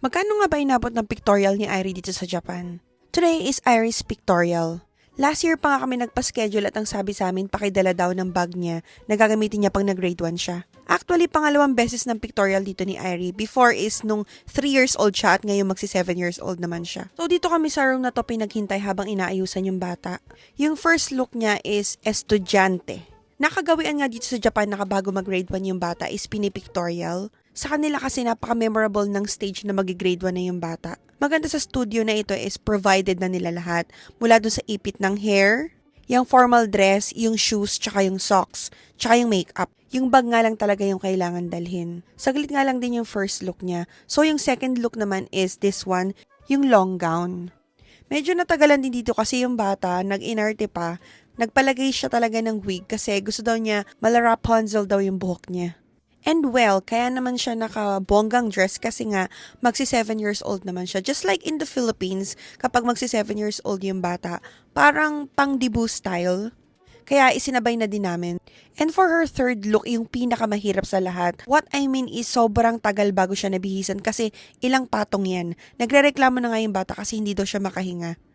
Magkano nga ba inabot ng pictorial ni Irie dito sa Japan? Today is Irie's pictorial. Last year pa nga kami nagpa-schedule at ang sabi sa amin pakidala daw ng bag niya na gagamitin niya pang nag-grade 1 siya. Actually, pangalawang beses ng pictorial dito ni Irie. Before is nung 3 years old siya at ngayon magsi 7 years old naman siya. So dito kami sa room na to pinaghintay habang inaayusan yung bata. Yung first look niya is estudyante. Nakagawian nga dito sa Japan na bago mag-grade 1 yung bata is pinipictorial. Sa kanila kasi napaka-memorable ng stage na mag-grade 1 na yung bata. Maganda sa studio na ito is provided na nila lahat. Mula dun sa ipit ng hair, yung formal dress, yung shoes, tsaka yung socks, tsaka yung makeup. Yung bag nga lang talaga yung kailangan dalhin. Saglit nga lang din yung first look niya. So yung second look naman is this one, yung long gown. Medyo natagalan din dito kasi yung bata, nag-inarte pa, nagpalagay siya talaga ng wig kasi gusto daw niya mala Rapunzel daw yung buhok niya. And well, kaya naman siya nakabonggang dress kasi nga magsi 7 years old naman siya. Just like in the Philippines, kapag magsi 7 years old yung bata, parang pang debut style. Kaya isinabay na din namin. And for her third look, yung pinakamahirap sa lahat, what I mean is sobrang tagal bago siya nabihisan kasi ilang patong yan. Nagre-reklamo na nga yung bata kasi hindi daw siya makahinga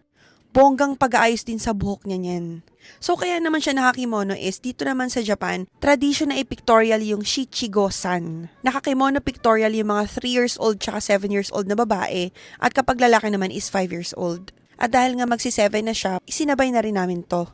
bonggang pag-aayos din sa buhok niya niyan. So kaya naman siya nakakimono is dito naman sa Japan, tradition na i-pictorial yung Shichigo-san. Nakakimono pictorial yung mga 3 years old tsaka 7 years old na babae at kapag lalaki naman is 5 years old. At dahil nga magsi 7 na siya, isinabay na rin namin to.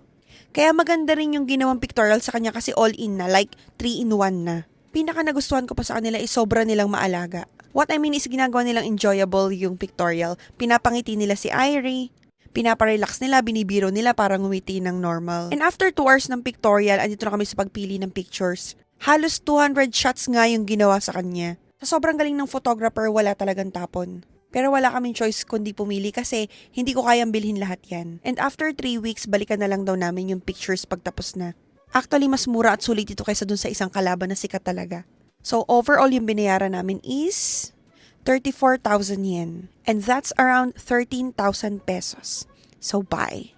Kaya maganda rin yung ginawang pictorial sa kanya kasi all in na, like 3 in 1 na. Pinaka nagustuhan ko pa sa kanila is sobra nilang maalaga. What I mean is ginagawa nilang enjoyable yung pictorial. Pinapangiti nila si Irie, pinaparelax nila, binibiro nila para ngumiti ng normal. And after 2 hours ng pictorial, andito na kami sa pagpili ng pictures. Halos 200 shots nga yung ginawa sa kanya. Sa sobrang galing ng photographer, wala talagang tapon. Pero wala kaming choice kundi pumili kasi hindi ko kayang bilhin lahat yan. And after 3 weeks, balikan na lang daw namin yung pictures pagtapos na. Actually, mas mura at sulit ito kaysa dun sa isang kalaban na sikat talaga. So, overall yung binayaran namin is 34,000 yen. And that's around 13,000 pesos. So, bye.